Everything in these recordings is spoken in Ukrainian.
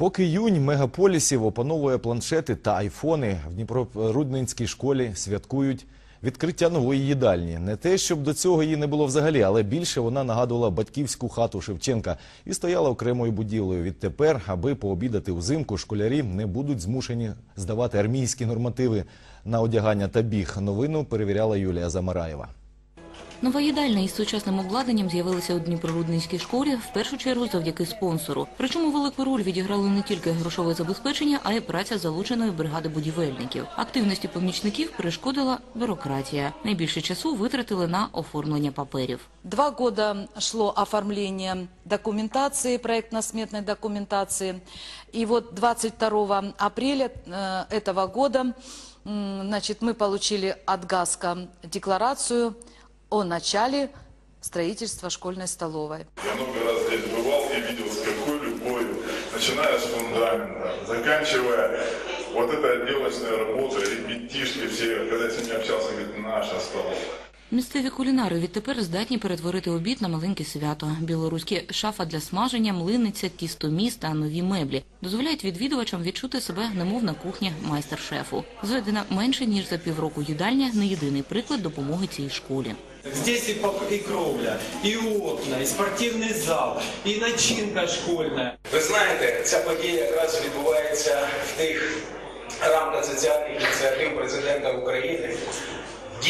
Поки юнь мегаполісів опановує планшети та айфони, в Дніпрорудненській школі святкують відкриття нової їдальні. Не те, щоб до цього її не було взагалі, але більше вона нагадувала батьківську хату Шевченка і стояла окремою будівлею. Відтепер, аби пообідати взимку, школярі не будуть змушені здавати армійські нормативи на одягання та біг. Новину перевіряла Юлія Замараєва. Нова їдальня із сучасним обладнанням з'явилася у Дніпрорудненській школі в першу чергу завдяки спонсору. Причому велику роль відіграло не тільки грошове забезпечення, а й праця залученої бригади будівельників. Активності помічників перешкодила бюрократія. Найбільше часу витратили на оформлення паперів. Два года шло оформление документации, проектно-сметной документации. И вот 22 апреля э, этого года м, значит, мы получили от ГАСКО декларацию о начале строительства школьной столовой. Я много раз здесь бывал и видел, с какой любовью, начиная с фундамента, заканчивая вот этой отделочной работой, ребятишки все, когда я с ними общался, говорит, наша столовая. Місцеві кулінари відтепер здатні перетворити обід на маленьке свято. Білоруські шафа для смаження, млиниця, тістоміс та нові меблі дозволяють відвідувачам відчути себе немов на кухні майстер-шефу. Зведена менше ніж за півроку їдальня не єдиний приклад допомоги цій школі. Здесь и, пок- и кровля, и окна, и спортивный зал, и начинка школьная. Ви знаєте, ця подія якраз відбувається в тих рамках соціальних ініціатив президента України.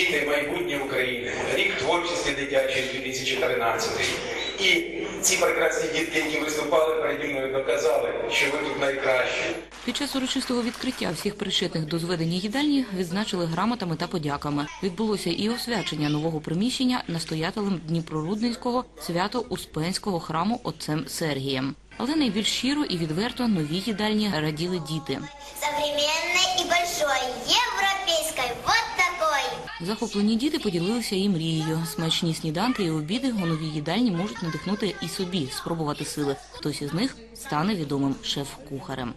Діти майбутнє України, рік творчості дитячої 2013. І ці прекрасні дітки, які виступали переді мною, доказали, що ви тут найкращі. Під час урочистого відкриття всіх причетних до зведення їдальні відзначили грамотами та подяками. Відбулося і освячення нового приміщення настоятелем Дніпрорудненського свято-успенського храму отцем Сергієм. Але найбільш щиро і відверто нові їдальні раділи діти. большой, европейской, вот такой. Захоплені діти поділилися і мрією. Смачні сніданки і обіди у новій їдальні можуть надихнути і собі спробувати сили. Хтось із них стане відомим шеф-кухарем.